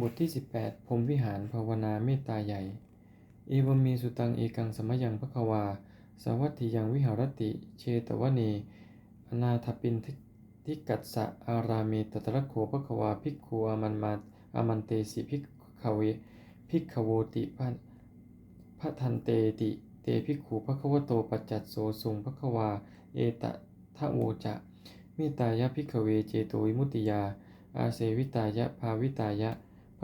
บทที่ 18พรมวิหารภาวนาเมตตาใหญ่ เอวเมสุตังเอกังสมยังพะควา สวัตถิยังวิหารติ เชตวเน อนาถปินทิกัสสะอาราเมตตระโขพะควาภิกขุอามันมาอามันเตสิภิกขเวภิกขโวติพันพะทันเตติ เตภิกขุภะควโตปัจจัตโสสุงภะควา เอตะทะโวจะเมตตายะภิกขเวเจโตวิมุตติยา อาเสวิตายะภาวิตายะ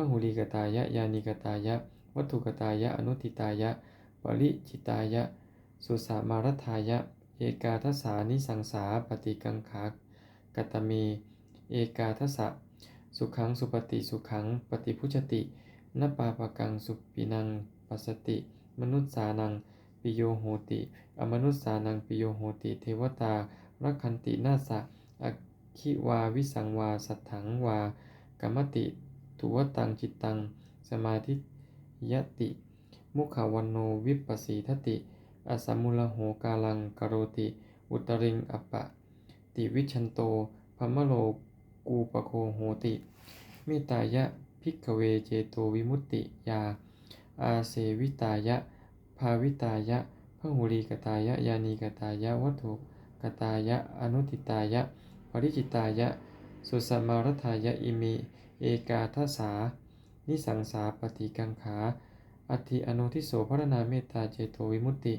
พหุลีกตายะ ยานิกตายะ วัตถุกตายะ อนุติตายะ ปริจิตายะ สุสามารทายะ เอกาทัสานิสังสาปฏิกังขากตเม เอกาทัสสะ สุขังสุปฏิสุขังปฏิพุจตินปาปกังสุปินังปัสสติ มนุษสานังปิโยโหติ อมนุษสานังปิโยโหติ เทวตารักขันตินาสะอคิวาวิสังวา สัทถังวากรรมติ ทุวตังจิตตัง สมาธิยติ มุขวันโนวิปัสสีทติ อสัมมุลโหกาลังกโรติ อุตริงอัปปะ ติวิชันโตพัมโลกูปโคโหติเมตตายะพิกเวเจโตวิมุตติยา อาเสวิตายะ ภาวิตายะพหุลีกตายะ ยานีกตายะ วัตถุกตายะ อนุติตายะ ปริจิตายะ สุสมารทายะ อิมิ เอกาทัสา นิสังสาปฏิกังขาอัตถิอโนทิโสพระนาเมตตาเจโตวิมุตติ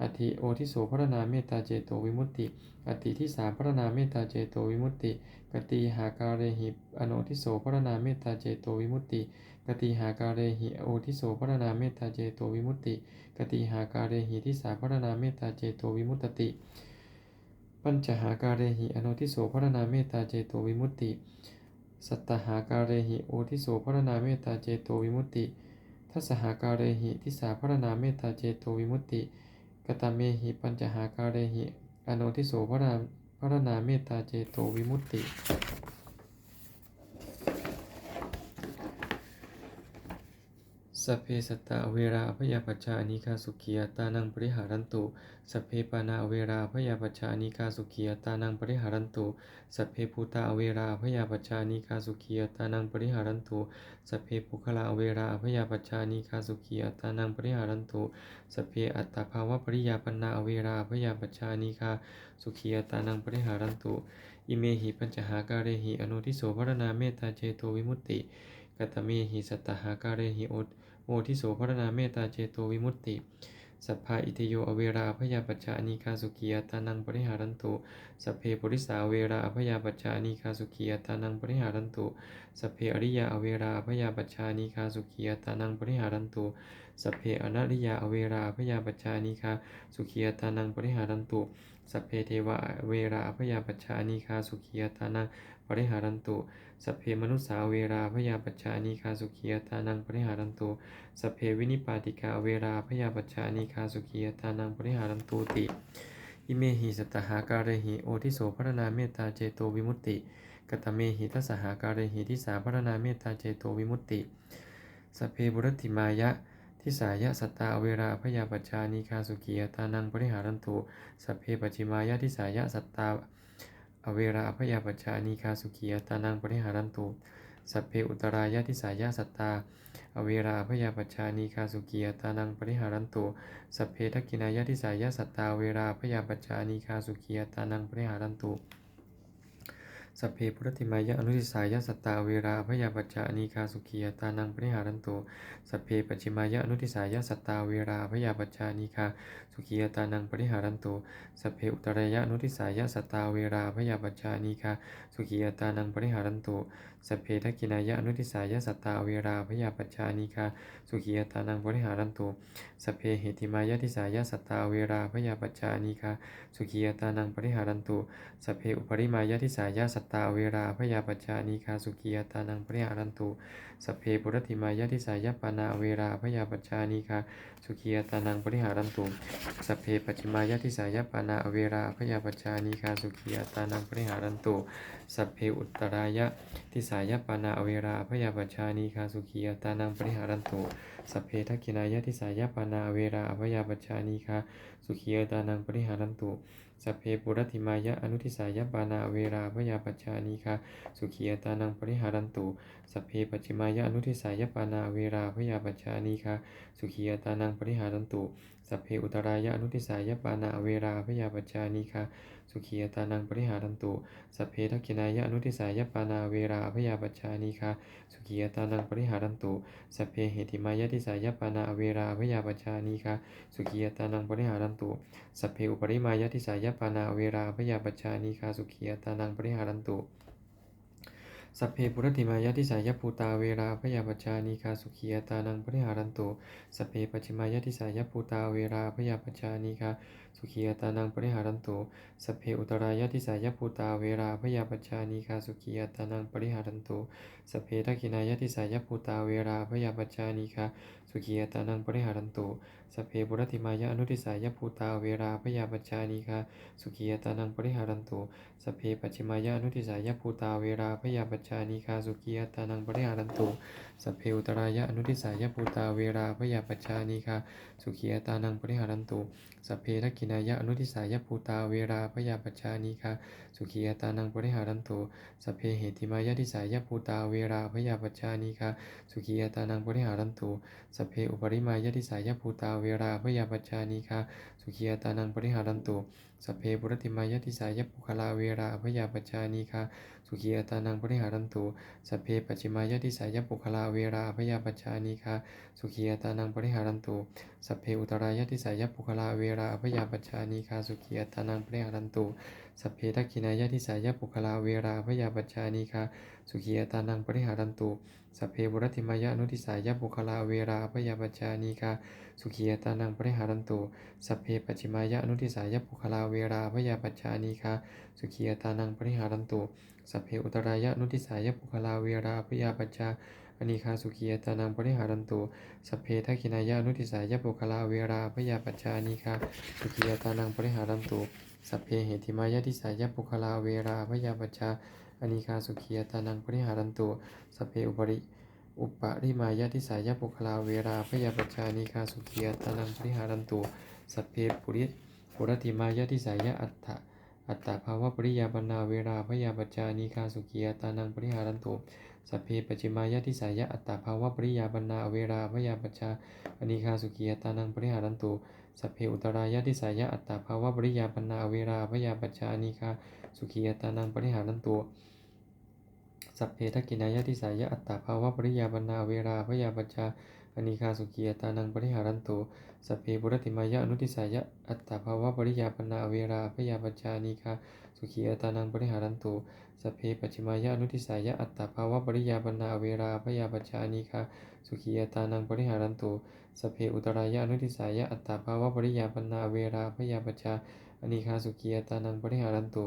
อัตถิโอทิโสพระนาเมตตาเจโตวิมุตติอัตถิที่สามพระนาเมตตาเจโตวิมุตติ กติหาการเรหิอโนทิโสพระนาเมตตาเจโตวิมุตติ กติหาการเรหิโอทิโสพระนาเมตตาเจโตวิมุตติ กติหาการเรหิที่สามพระนาเมตตาเจโตวิมุตติ ปัญจหาการเรหิอโนทิโสพระนาเมตตาเจโตวิมุตติ สัตตหาการเรหิโอทิโสพระนาเมตตาเจโตวิมุตติทัสหาการเรหิทิสาพระนาเมตตาเจโตวิมุตติกตเมหิปัญจหาการเรหิอโนทิโสพระนาพระนาเมตตาเจโตวิมุตติ สัพเพสัตตาเวราอภยาปัชาอนิคาสุขียตานังปริหารันตุสัพเพปานาเวราอภยาปัชาอนิคาสุขียตานังปริหารันตุสัพเพภูตาเวราอภยาปัชาอนิคาสุขียตานังปริหารันตุสัพเพปุคลาเวราอภยาปัชาอนิคาสุขียตานังปริหารันตุสัพเพอัตตภาวะปริยาปนาเวราอภยาปัชาอนิคาสุขียตานังปริหารันตุอิเมหิปัญจหาการเรหิอนุทิโสพรณาเมตตาเจโตวิมุตติกตเมหิสัตตหาการเรหิโอ โอทิโสพรณาเมตตาเจโตวิมุตติ สัพพาอิติโยอเวราพยาปัจจานิคาสุขียตานังปริหารันตุสัพเพปุริสาเวราพยาปัจจานิคาสุขียตานังปริหารันตุสัพเพอริยาอเวราพยาปัจจานิคาสุขียตานังปริหารันตุสัพเพอนาริยาอเวราพยาปัจจานิคาสุขียตานังปริหารันตุสัพเพเทวะเวราพยาปัจจานิคาสุขียตานัง ปริหารันตุสัพเพมนุสาเวราพยาปัจจานิคาสุขียตานังปริหารันตุสัพเพวินิปาติกาเวราพยาปัจจานิคาสุขียตานังปริหารันตุติอิเมหิสัตตหาการเรหิโอทิโสพรณาเมตตาเจโตวิมุตติกตเมหิทัสสหาการเรหิทิสาพรณาเมตตาเจโตวิมุตติสัพเพบุรติมายะทิสายะสัตตาเวราพยาปัจจานิคาสุขียตานังปริหารันตุสัพเพปัจจิมายะทิสายะสัตตา อเวราพยาปัจจานีคาสุขียตานังปริหารันตุสัพเพอุตรายะทิสายะสัตตา อเวราพยาปัจจานีคาสุขียตานังปริหารันตุสัพเพทักกินายะทิสายะสัตตา เวราพยาปัจจานีคาสุขียตานังปริหารันตุ สัพเพพุทธิมายะอนุทิสายะสัตตาเวราพยาปัจจานิคาสุขียตานังปริหารันตุสัพเพปัจจิมายะอนุทิสายะสัตตาเวราพยาปัจจานิคาสุขียตานังปริหารันตุสัพเพอุตรายะอนุทิสายะสัตตาเวราพยาปัจจานิคาสุขียตานังปริหารันตุสัพเพทักกินายะอนุทิสายะสัตตาเวราพยาปัจจานิคาสุขียตานังปริหารันตุสัพเพเหติมายะทิสายะสัตตาเวราพยาปัจจานิคาสุขียตานังปริหารันตุสัพเพอุปริมายะทิสายะสัตตาเวราพยาปัจจานิคาสุขียตานังปริหารันตุสัพเพปุรติมายะทิสายปานาเวราพยาปัจจานิคาสุขียตานังปริหารันตุสัพเพปัจจิมายะทิสายปานาเวราพยาปัจจานิคาสุขียตานังปริหารันตุสัพเพอุตตรายะทิสายปานาเวราพยาปัชชานีคาสุขีอัตานังปริหารันตุสัพเพทักขินายะทิสายปานาเวราพยาปัชชานีคาสุขีอัตานังปริหารันตุ สัพเพปุรติมายะอนุทิสายปานาเวราพยาปัชชานีคาสุขีอตานังปริหารันตุสัพเพปัจจิมายะอนุทิสายปานาเวราพยาปัชชานีคาสุขีอตานังปริหารันตุ สัพเพอุตรายะอนุทิสายปานาเวราพยาปัชานีคาสุขีอัตานังปริหารันตุสัพเพทักขินายะอนุทิสายปานาเวราพยาปัจจานิคาสุขีตานังปริหารันตุสัพเพเหติมายะทิสายปานาเวราพยาปัจจานิคาสุขีตานังปริหารันตุสัพเพอุปริมายะทิสายปานาเวราพยาปัจจานิคาสุขีตานังปริหารันตุ สัพเพปุรติมายะทิสายภูตาเวราพยาปัจจานีคาสุขียตานังปริหารันตุสัพเพปัจจิมายะทิสายภูตาเวราพยาปัจจานีคาสุขียตานังปริหารันตุสัพเพอุตรายะทิสายภูตาเวราพยาปัจจานีคาสุขียตานังปริหารันตุสัพเพทักขินายะทิสายภูตาเวราพยาปัจจานีคา สุขีตานังปริหารันตุสเพปุรติมายะอนุทิสายภูตาเวราพยาปัจจานิคาสุขีตานังปริหารันตุสเพปัจฉิมายะอนุทิสายภูตาเวราพยาปัจจานิคาสุขีตานังปริหารันตุสเพอุตรายะอนุทิสายภูตาเวราพยาปัจจานิคาสุขีตานังปริหารันตุสเพทักขินายะอนุทิสายภูตาเวราพยาปัจจานิคาสุขีตานังปริหารันตุสเพเหติมายะทิสายภูตาเวราพยาปัจจานิคาสุขีตานังปริหารันตุสพเพอุปริมายติสายภูตาเวราพยาปัจจานิคาสุขียตานังปริหารันตุ สัพเพปุรติมายติสายปุคลาเวราพยาปัจจานิคา สุขียตานังปริหารันตุสัพเพปัจจิมายะทิสายปุคลาเวราพยาปัจจานิคาสุขียตานังปริหารันตุสัพเพอุตรายะทิสายปุคลาเวราพยาปัจจานิคาสุขียตานังปริหารันตุสัพเพทักขินายะทิสายปุคลาเวราพยาปัจจานิคาสุขียตานังปริหารันตุสัพเพบุรติมายะอนุทิสายปุคลาเวราพยาปัจจานิคาสุขียตานังปริหารันตุสัพเพปัจจิมายะอนุทิสายปุคลาเวราพยาปัจจานิคาสุขียตานังปริหารันตุ สัพเพอุตรายะนุทิสายปุคลาเวราพยาปัจจาอนิคาสุขียตานังปริหารันตุสัพเพทักขินายะนุทิสายปุคลาเวราพยาปัจจานิคาสุขียตานังปริหารันตุสัพเพเหติมายะทิสายปุคลาเวราพยาปัจจาอนิคาสุขียตานังปริหารันตุสัพเพอุปริอุปริมายะทิสายปุคลาเวราพยาปัจจานิคาสุขียตานังปริหารันตุสัพเพปุริปุรติมายะทิสายอัตถะ อัตตภาวะปริยาปนาเวราพยาปัจจานิคาสุขียตานังปริหารันตุสัพเพปจิมายะทิสายะอัตตภาวะปริยาปนาเวราพยาปัจจานิคาสุขียตานังปริหารันตุสัพเพอุตรายะทิสายะอัตตภาวะปริยาปนาเวราพยาปัจจานิคาสุขียตานังปริหารันตุ สัพเพทักกินายะทิสายะอัตตาภาวะปริยาปนาเวราพยาปัจจาอนิคาสุขียตานังปริหารันตุสัพเพบุรติมายะอนุทิสายะอัตตาภาวะปริยาปนาเวราพยาปัจจานิคาสุขียตานังปริหารันตุสัพเพปัจจิมายะอนุทิสายะอัตตาภาวะปริยาปนาเวราพยาปัจจานิคาสุขียตานังปริหารันตุสัพเพอุตรายะอนุทิสายะอัตตาภาวะปริยาปนาเวราพยาปัจจาอนิคาสุขียตานังปริหารันตุ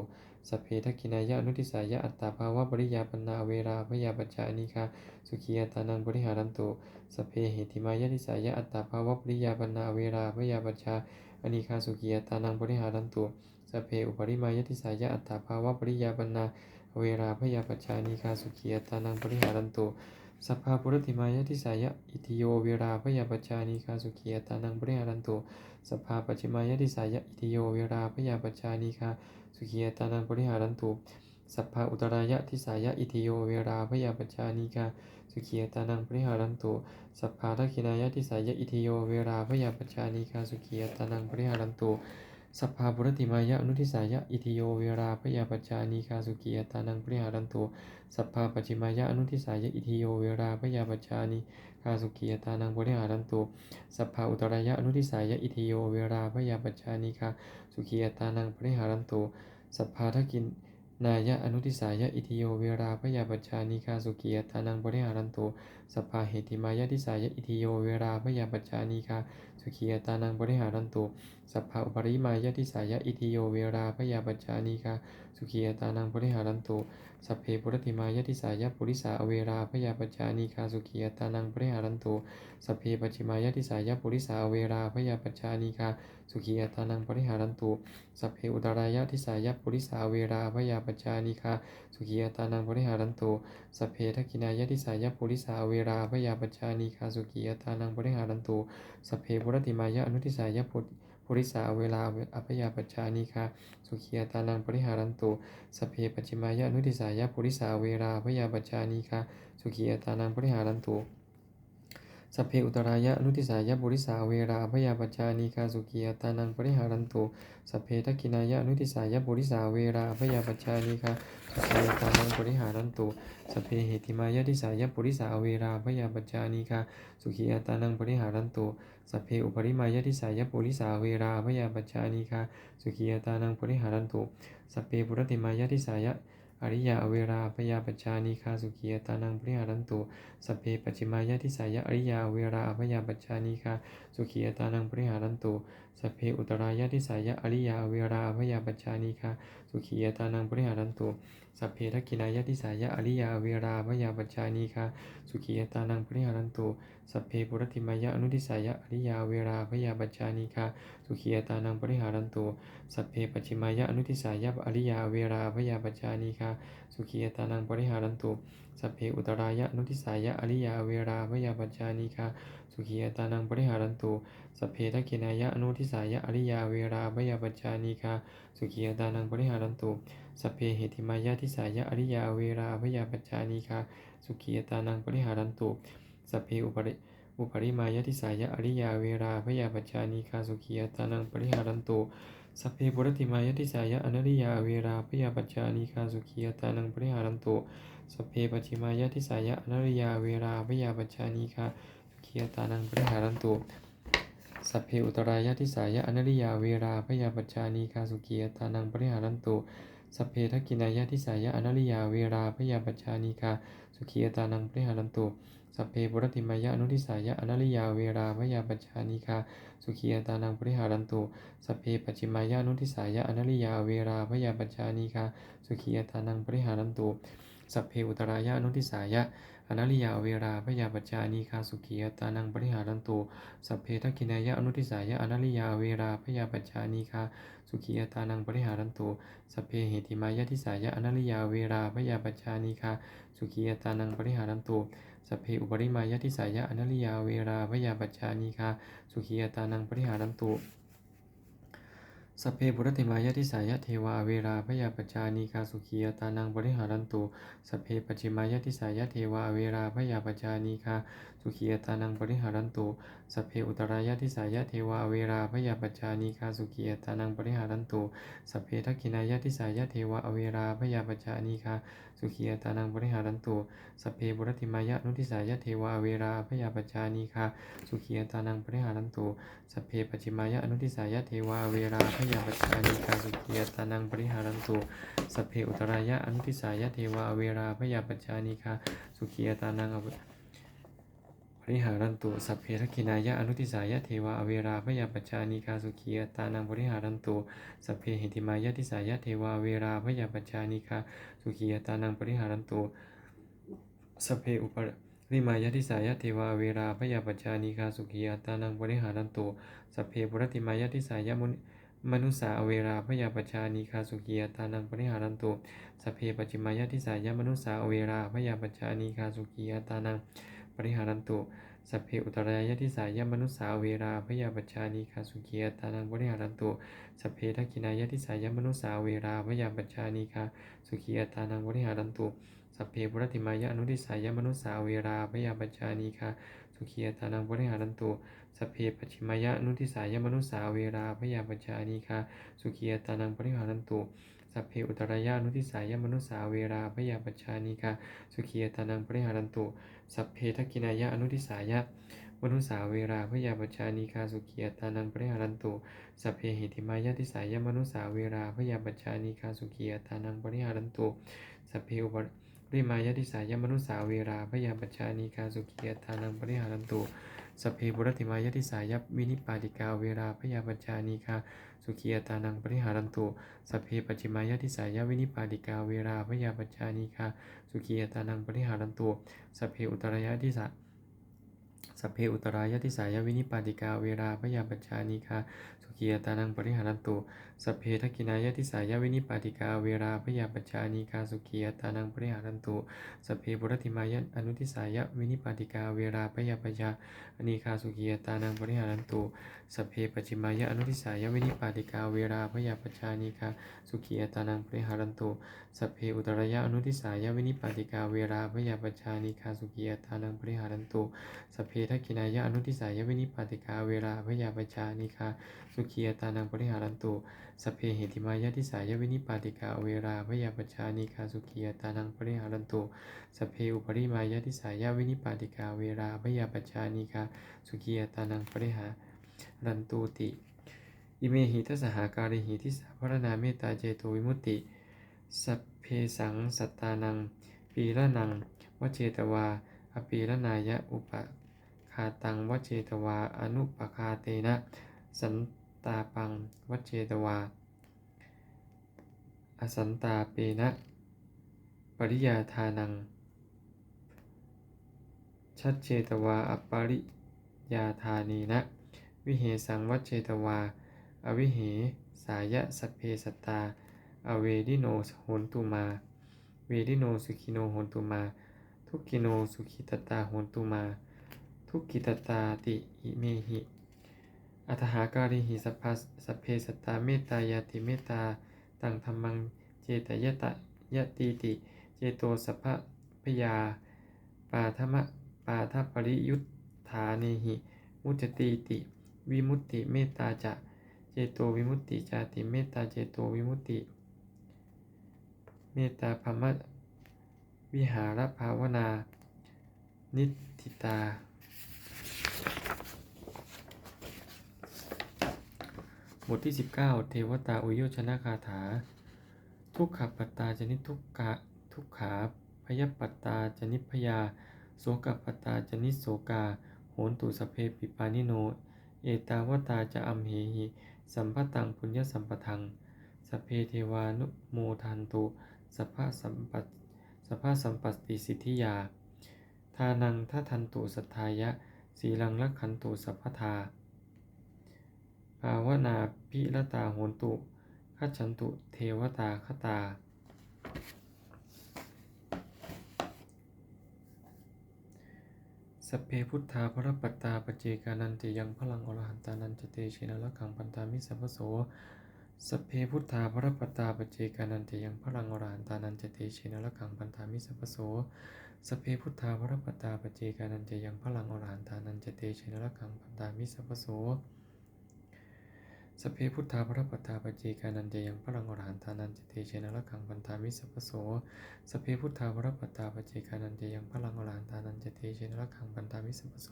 สัพเพทกินายะอนุทิสายะอัตตาภาวะปริยาปนาเวราพยาปัจจานิคาสุขียตานังปริหารันตุสัพเพเหติมายะทิสายะอัตตาภาวะปริยาปนาเวราพยาปัจจาอนิคาสุขียตานังปริหารันตุสัพเพอุปริมายะทิสายะอัตตาภาวะปริยาปนาเวราพยาปัจจานิคาสุขียตานังปริหารันตุสัพพาปุรติมายะทิสายะอิติโยเวราพยาปัจจานิคาสุขียตานังปริหารันตุสัพพาปัจจิมายะทิสายะอิติโยเวราพยาปัจจานิคา สุขียตานังปริหารันตุสัพพะอุตรายะทิสายะอิติโยเวราพยาปัจจานิกาสุขียตานังปริหารันตุสัพพะทักขินายะทิสายะอิติโยเวราพยาปัจจานิกาสุขียตานังปริหารันตุ สัพพาบุรติมายะอนุทิสายะอิติโยเวราพยาปัจจานิคาสุขียตานังปริหารันตุสัพพาปัจจิมายะอนุทิสายะอิติโยเวราพยาปัจจานิคาสุขียตานังปริหารันตุสัพพาอุตรายะอนุทิสายะอิติโยเวราพยาปัจจานิคาสุขียตานังปริหารันตุสัพพาทักขินนายะอนุทิสายะอิทิโยเวราพยาปัจจานิคาสุขียตานังปริหารันตุสัพพาเหติมายะทิสายะอิทิโยเวราพยาปัจจานิคา สุขียตานังปริหารันตุสัพพาอุปริมายะทิสายะอิทิโยเวราพยาปัจจานิคาสุขีอัตานังปริหารันตุสัพเพปุรติมายะทิสายะปุริสาอเวราพยาปจจานีคาสุขีอัตานังปริหารันตุสัพเพปัจิมายะทิสายะปุริสาอเวราพยาปจจานีคาสุขีอัตานังปริหารันตุสัพเพอุตรายะทิสายะปุริสาเวราพยาปจจานีคาสุขีอัตานังปริหารันตุสัพเพทักขินายะทิสายะปุริสาเวราพยาปจจานีคาสุขีตานังปริหารันตุสัพเพปุรติมายะอนุทิสายะปุปุริสาเวลาอภยาปจจานิคาสุขียตานังปริหารันตุสเพปัจจิมายะอนุติสายะปุริสาเวลาอภยาปจจานิคาสุขียตานังปริหารันตุสเพอุตรายะอนุติสายะปุริสาเวลาอภยาปจจานิคาสุขียตานังปริหารันตุสเพทักินายะอนุติสายะปุริสาเวลาอภยาปจจานิคาสุขียตานังปริหารันตุสเพเหติมายะทิสายะปุริสาเวลาอภยาปจจานิคาสุขียตานังปริหารันตุ สัพเพอุปริมายะทิสายะปุริสาเวราพยาปัจจานิคาสุขียตานังปุริหารันตุสัพเพปุรติมายะทิสายะอริยาเวราพยาปัจจานิคาสุขียตานังปริหารันตุสัพเพปัจจิมายะทิสายะอริยาเวราพยาปัจจานิคาสุขียตานังปริหารันตุ สัพเพอุตรายะทิสายะอริยาเวราพยาปัจจานิคาสุขียตานังปริหารันตุสัพเพทักขินายะทิสายะอริยาเวราพยาปัจจานิคาสุขียตานังปริหารันตุสัพเพปุรติมายะอนุทิสายะอริยาเวราพยาปัจจานิคาสุขียตานังปริหารันตุสัพเพปัจจิมายะอนุทิสายะอริยาเวราพยาปัจจานิคาสุขียตานังปริหารันตุสัพเพอุตรายะอนุทิสายะอริยาเวราพยาปัจจานิคา สุขียตานังปริหารันตุสัพเพทักขินายะอนุทิสายะอริยาเวราพยาปัจจานิคาสุขียตานังปริหารันตุสัพเพเหติมายะทิสายะอริยาเวราพยาปัจจานิคาสุขียตานังปริหารันตุสัพเพอุปริอุปริมายะทิสายะอริยาเวราพยาปัจจานิคาสุขียตานังปริหารันตุสัพเพปุรติมายะทิสายะอนัริยาเวราพยาปัจจานิคาสุขียตานังปริหารันตุสัพเพปัจิมายะทิสายะอนัริยาเวราพยาปัจจานิคา สุขียตานังปริหารันตุ สัพเพอุตรายะทิสายะอนัริยาเวราพยาปัจจานิคาสุขียตานังปริหารันตุ สัพเพทักกินายะทิสายะอนัริยาเวราพยาปัจจานิคาสุขียตานังปริหารันตุ สัพเพปุรติมายะอนุทิสายะอนัริยาเวราพยาปัจจานิคาสุขียตานังปริหารันตุ สัพเพปัจจิมายะอนุทิสายะอนัริยาเวราพยาปัจจานิคาสุขียตานังปริหารันตุ สัพเพอุตรายะอนุทิสายะอนัริยาเวราพยาปัจจานิคาสุขียตานังปริหารันตุสัพเพทักขินายะอนุทิสายะอนัริยาเวราพยาปัจจานิคาสุขียตานังปริหารันตุสัพเพเหติมายะทิสายะอนัริยาเวราพยาปัจจานิคาสุขียตานังปริหารันตุสัพเพอุปริมายะทิสายะอนัริยาเวราพยาปัจจานิคาสุขียตานังปริหารันตุ สัพเพบุรติมายะทิสายะเทวาเวราพยาปจานีคาสุขียตานังบริหารันตุสัพเพปจิมายะทิสายะเทวาเวราพยาปจานีคาสุขียตานังปริหารันตุสัพเพอุตรายะทิสายะเทวาเวราพยาปัจจานิคาสุขียตานังปริหารันตุสัพเพทักขินายะทิสายะเทวาเวราพยาปัจจานิคาสุขียตานังปริหารันตุสัพเพบุรติมายะนุทิสายะเทวาเวราพยาปัจจานิคาสุขียตานังปริหารันตุสัพเพปัจจิมายะอนุทิสายะเทวาเวราพยาปัจจานิคาสุขียตานังปริหารันตุสัพเพอุตรายะอนุทิสายะเทวาเวราพยาปัจจานิคาสุขียตานัง ริหารันตุสัพเพทักินายะอนุทิสายะเทวาเวราพยาปัจจานิคาสุขีตานังปริหารันตุสัพเพหิติมายะทิสายะเทวาเวราพยาปัจจานิคาสุขีตานังปริหารันตุสัพเพอุปริมายะทิสายะเทวาเวราพยาปัจจานิคาสุขีตานังปริหารันตุสัพเพปุรติมายะทิสายะมุนมนุสาเวราพยาปัจจานิคาสุขียตานังปริหารันตุสัพเพปัจจิมายะทิสายะมนุสาเวราพยาปัจจานิคาสุขียตานัง ปริหารันตุ สัพเพอุตรายะทิสายมนุสาเวราพยาปัจจานิคาสุขียตานังปริหารันตุ สัพเพทักขินายะทิสายมนุสาเวราพยาปัจจานิคาสุขียตานังปริหารันตุ สัพเพปุรติมายะอนุทิสายมนุสาเวราพยาปัจจานิคาสุขียตานังปริหารันตุสัพเพปัจฉิมายะอนุทิสายมนุสาเวราพยาปัจจานิคาสุขียตานังปริหารันตุ สัพเพอุตรายะอนุทิสายะมนุสาเวราพยาปัจจานิคาสุขียตานังปริหารันตุสัพเพทักขินายะอนุทิสายะมนุสาเวราพยาปัจจานิคาสุขียตานังปริหารันตุสัพเพหิติมายะทิสายะมนุสาเวราพยาปัจจานิคาสุขียตานังปริหารันตุสัพเพอุปริมายติสายมนุสาเวราพยาปัจจานีคาสุขียตานังปริหารันตุ สเพบุรติมายติสายวินิปาติกาเวราพยาปัญชานีคาสุขียตานังปริหารันตุสเพปัจจิมายติสายวินิปาติกาเวราพยาปัญชานีคาสุขียตานังปริหารันตุสเพอุตรายติสาสเพอุตรายติสายวินิปาติกาเวราพยาปัญชานิคา สุขียตานังปริหารันตุสัพเพทักกินายะทิสายวินิปาติกาเวราพยาปัจจานิคาสุขียตานังปริหารันตุสัพเพบุรติมายะอนุทิสายวินิปาติกาเวราพยาปัจจานิคาสุขียตานังปริหารันตุสเพปัจิมายะอนุติสายวินิปาติกาเวราพยาปัจจานิคาสุขียตานังปริหารันตุสเพอุตรายะอนุติสายวินิปาติกาเวราพยาปัจจานิคาสุขียตานังปริหารันตุสเพทักินายะอนุทิสายวินิปาติกาเวลาพยาปชานิคาสุขียตานังปริหารันตุสเพเหติมายะทิสายวินิปาติกาเวลาพยาปชานิคาสุขียตานังปริหารันตุสเพอุปริมายะทิสายวินิปาติกาเวลาพยาปชานิคาสุขียตานังปริหารันตุ รันตูติ อิเมหิทัสหาการิหิทิสาพรณาเมตตาเจโตวิมุตติ สัพเพสังสัตตานัง ปีละนังวเจตวา อปีละนายะอุปคาตังวเจตวา อนุปคาเตนะ สันตาปังวเจตวา อสันตาเปนะ ปริยาทานัง ชัดเจตวาอปริยาทานีนะ วิเหสังวเจตวา อวิเหสายะสัพเพสตตา อเวดิโนโหนตุมา เวดิโนสุขิโนโหนตุมา ทุกิโนสุขิตตาโหนตุมา ทุกิตตาติอิเมหิอัตหาการิหิสัพพสัพเพสตตาเมตตายาติเมตตา ตังธรรมังเจตยตะยติติ เจโตสัพพะพยา ปาทมะปาทปริยุทธาเนหิ มุจติติ วิมุตติเมตตาจะเจโตวิมุตติจาติเมตตาเจโตวิมุตติ เมตตาภมะวิหารภาวนา นิติตา บทที่ 19 เทวตาอุโยชนะคาถา ทุกขปัตตาจนิทุกกะทุกขาพยปัตตาจนิพยาโสกปัตตาจนิโสกา โหนตุสเพปิปานิโน เอตาวตาจะอัมเหหิ สัมปตัง ปุญญสัมปทัง สเพเทวานุโมทันตุสัพพะสัมปัตสัพพะสัมปัตติสิทธิยา ทานังทัทันตุสัทธายะ สีลังลักขันตุสัพพทา ภาวนาพิรตาโหนตุขัจฉันตุเทวตาคตา สเพพุทธาพระปัตตาปเจกานันติยังพลังอรหันตานันจเตชินละขังปันตามิสัพพโสสเพพุทธาพระปัตตาปเจกานันติยังพลังอรหันตานันจเตชินละขังปันตามิสัพพโสสเพพุทธาพระปัตตาปเจกานันติยังพลังอรหันตานันจเตชินละขังปันตามิสัพโส สเพพุทธาพระปัตตาปเจกานันเจยังพลังอรหันตานันจเตเชนะละขังปันตามิสัพโส สเพพุทธาพระปัตตาปเจกานันเจยังพลังอรหันตานันจเตเชนะละขังปันตามิสัพโส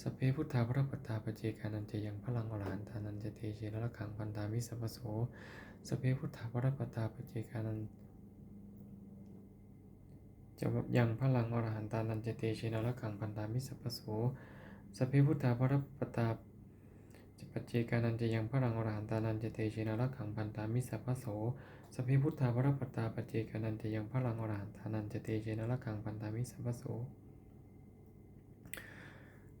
สเพพุทธาพระปัตตาปเจกานันเจยังพลังอรหันตานันจเตเชนะละขังปันตามิสัพโส สเพพุทธาพระปัตตาปเจกานันจะยังพลังอรหันตานันจเตเชนะละขังปันตามิสัพโส สเพพุทธาพระปัตตา ปัจเจกานันจะยังพระรังอรหันตานันจะเตชินารักขังปันตามิสัพพโสสพิพุทธาพระปัตตาปัจเจกานันจะยังพระรังอรหันตานันจะเตชินารักขังปันตามิสัพพโส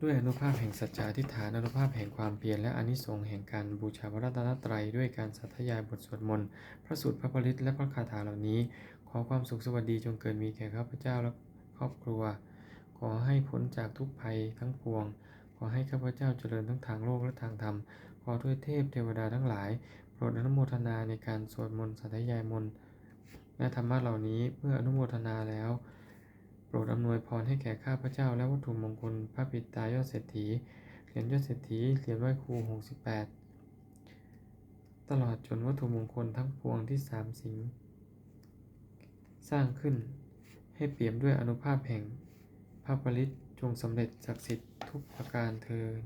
ด้วยอนุภาพแห่งสัจจาธิฐานอนุภาพแห่งความเพียรและอนิสงส์แห่งการบูชาพระรัตนตรัยด้วยการสัทยายบทสวดมนต์พระสูตรพระปริตและพระคาถาเหล่านี้ ขอความสุขสวัสดีจงเกิดมีแก่ข้าพเจ้าและครอบครัว ขอให้พ้นจากทุกภัยทั้งปวง อให้ข้าพเจ้าเจริญทั้งทางโลกและทางธรรม ขอด้วยเทพเทวดาทั้งหลาย โปรดอนุโมทนาในการสวดมนต์สัตยายมนต์และธรรมะเหล่านี้เมื่ออนุโมทนาแล้ว โปรดอำนวยพรให้แก่ข้าพเจ้าและวัตถุมงคลพระปิตายอดเศรษฐีเหรียญยอดเศรษฐีเหรียญไหว้ครู68 ตลอดจนวัตถุมงคลทั้งปวงที่สามสิงสร้างขึ้น ให้เปี่ยมด้วยอนุภาพแห่งพระปริต จงสำเร็จศักดิ์สิทธิ์ทุกประการเทอญ